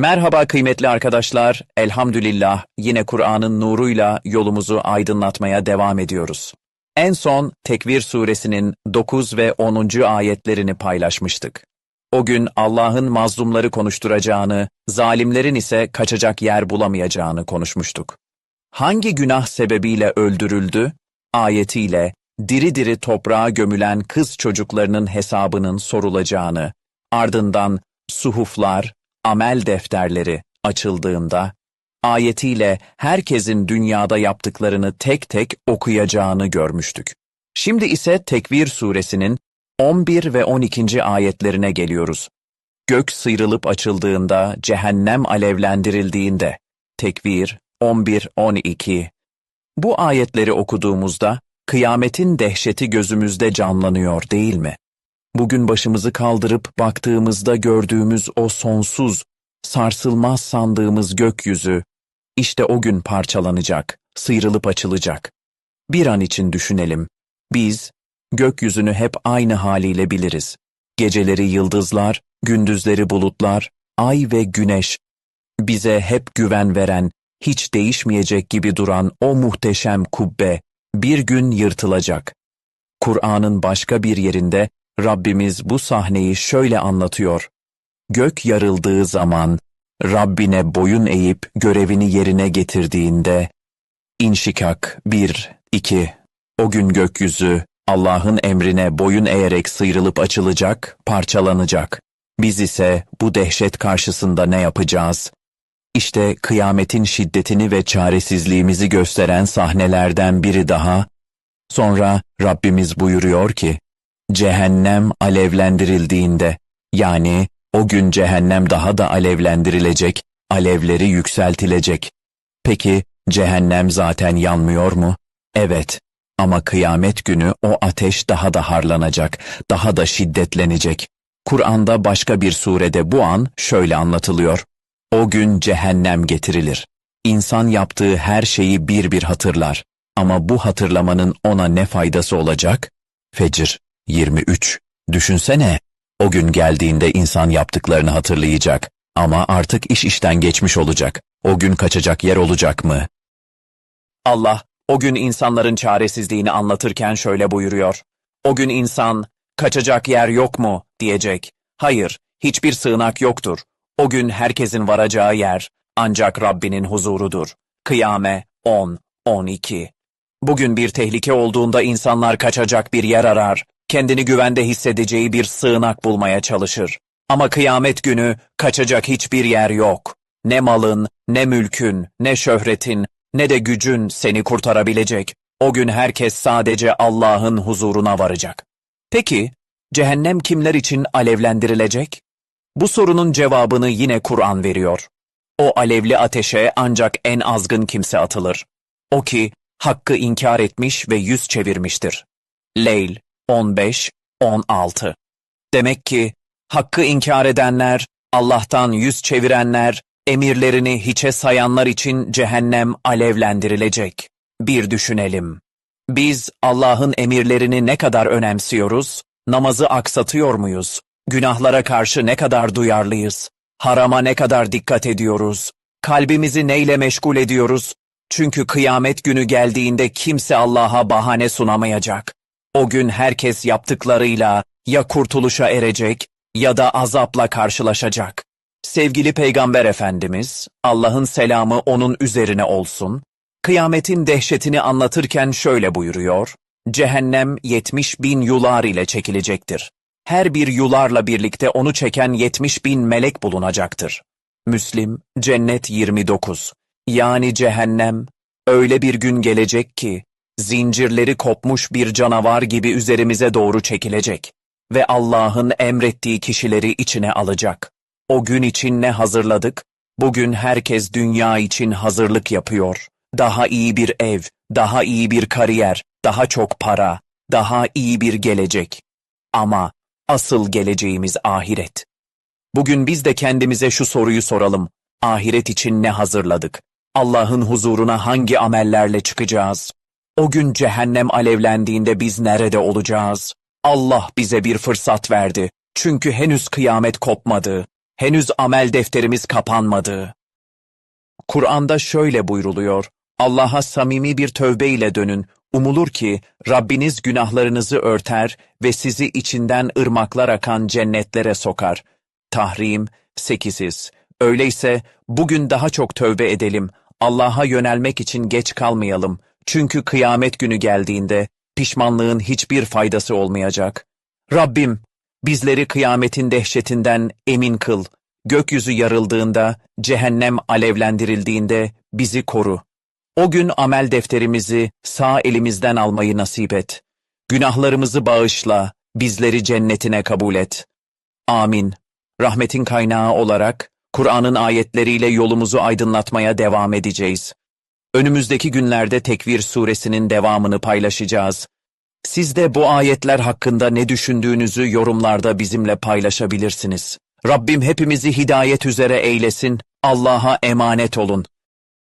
Merhaba kıymetli arkadaşlar. Elhamdülillah yine Kur'an'ın nuruyla yolumuzu aydınlatmaya devam ediyoruz. En son Tekvir suresinin 9 ve 10. ayetlerini paylaşmıştık. O gün Allah'ın mazlumları konuşturacağını, zalimlerin ise kaçacak yer bulamayacağını konuşmuştuk. Hangi günah sebebiyle öldürüldü? Ayetiyle diri diri toprağa gömülen kız çocuklarının hesabının sorulacağını, ardından suhuflar, amel defterleri açıldığında, ayetiyle herkesin dünyada yaptıklarını tek tek okuyacağını görmüştük. Şimdi ise Tekvir suresinin 11 ve 12. ayetlerine geliyoruz. Gök sıyrılıp açıldığında, cehennem alevlendirildiğinde, Tekvir 11-12. Bu ayetleri okuduğumuzda, kıyametin dehşeti gözümüzde canlanıyor değil mi? Bugün başımızı kaldırıp baktığımızda gördüğümüz o sonsuz, sarsılmaz sandığımız gökyüzü, işte o gün parçalanacak, sıyrılıp açılacak. Bir an için düşünelim. Biz, gökyüzünü hep aynı haliyle biliriz. Geceleri yıldızlar, gündüzleri bulutlar, ay ve güneş. Bize hep güven veren, hiç değişmeyecek gibi duran o muhteşem kubbe, bir gün yırtılacak. Kur'an'ın başka bir yerinde Rabbimiz bu sahneyi şöyle anlatıyor. Gök yarıldığı zaman, Rabbine boyun eğip görevini yerine getirdiğinde, İnşikak 1, 2, o gün gökyüzü, Allah'ın emrine boyun eğerek sıyrılıp açılacak, parçalanacak. Biz ise bu dehşet karşısında ne yapacağız? İşte kıyametin şiddetini ve çaresizliğimizi gösteren sahnelerden biri daha. Sonra Rabbimiz buyuruyor ki, cehennem alevlendirildiğinde, yani o gün cehennem daha da alevlendirilecek, alevleri yükseltilecek. Peki cehennem zaten yanmıyor mu? Evet. Ama kıyamet günü o ateş daha da harlanacak, daha da şiddetlenecek. Kur'an'da başka bir surede bu an şöyle anlatılıyor. O gün cehennem getirilir. İnsan yaptığı her şeyi bir bir hatırlar. Ama bu hatırlamanın ona ne faydası olacak? Fecir 23. Düşünsene, o gün geldiğinde insan yaptıklarını hatırlayacak. Ama artık iş işten geçmiş olacak. O gün kaçacak yer olacak mı? Allah, o gün insanların çaresizliğini anlatırken şöyle buyuruyor. O gün insan, kaçacak yer yok mu, diyecek. Hayır, hiçbir sığınak yoktur. O gün herkesin varacağı yer, ancak Rabbinin huzurudur. Kıyame 10, 12. Bugün bir tehlike olduğunda insanlar kaçacak bir yer arar, kendini güvende hissedeceği bir sığınak bulmaya çalışır. Ama kıyamet günü kaçacak hiçbir yer yok. Ne malın, ne mülkün, ne şöhretin, ne de gücün seni kurtarabilecek. O gün herkes sadece Allah'ın huzuruna varacak. Peki, cehennem kimler için alevlendirilecek? Bu sorunun cevabını yine Kur'an veriyor. O alevli ateşe ancak en azgın kimse atılır. O ki, hakkı inkar etmiş ve yüz çevirmiştir. Leyl 15-16 Demek ki, hakkı inkar edenler, Allah'tan yüz çevirenler, emirlerini hiçe sayanlar için cehennem alevlendirilecek. Bir düşünelim. Biz Allah'ın emirlerini ne kadar önemsiyoruz, namazı aksatıyor muyuz, günahlara karşı ne kadar duyarlıyız, harama ne kadar dikkat ediyoruz, kalbimizi neyle meşgul ediyoruz, çünkü kıyamet günü geldiğinde kimse Allah'a bahane sunamayacak. O gün herkes yaptıklarıyla ya kurtuluşa erecek ya da azapla karşılaşacak. Sevgili Peygamber Efendimiz, Allah'ın selamı onun üzerine olsun, kıyametin dehşetini anlatırken şöyle buyuruyor, Cehennem yetmiş bin yular ile çekilecektir. Her bir yularla birlikte onu çeken yetmiş bin melek bulunacaktır. Müslim, Cennet 29 Yani cehennem, öyle bir gün gelecek ki, zincirleri kopmuş bir canavar gibi üzerimize doğru çekilecek ve Allah'ın emrettiği kişileri içine alacak. O gün için ne hazırladık? Bugün herkes dünya için hazırlık yapıyor. Daha iyi bir ev, daha iyi bir kariyer, daha çok para, daha iyi bir gelecek. Ama asıl geleceğimiz ahiret. Bugün biz de kendimize şu soruyu soralım. Ahiret için ne hazırladık? Allah'ın huzuruna hangi amellerle çıkacağız? O gün cehennem alevlendiğinde biz nerede olacağız? Allah bize bir fırsat verdi. Çünkü henüz kıyamet kopmadı. Henüz amel defterimiz kapanmadı. Kur'an'da şöyle buyruluyor. Allah'a samimi bir tövbe ile dönün. Umulur ki Rabbiniz günahlarınızı örter ve sizi içinden ırmaklar akan cennetlere sokar. Tahrim 8'iz. Öyleyse bugün daha çok tövbe edelim. Allah'a yönelmek için geç kalmayalım. Çünkü kıyamet günü geldiğinde pişmanlığın hiçbir faydası olmayacak. Rabbim, bizleri kıyametin dehşetinden emin kıl. Gökyüzü yarıldığında, cehennem alevlendirildiğinde bizi koru. O gün amel defterimizi sağ elimizden almayı nasip et. Günahlarımızı bağışla, bizleri cennetine kabul et. Amin. Rahmetin kaynağı olarak, Kur'an'ın ayetleriyle yolumuzu aydınlatmaya devam edeceğiz. Önümüzdeki günlerde Tekvir suresinin devamını paylaşacağız. Siz de bu ayetler hakkında ne düşündüğünüzü yorumlarda bizimle paylaşabilirsiniz. Rabbim hepimizi hidayet üzere eylesin, Allah'a emanet olun.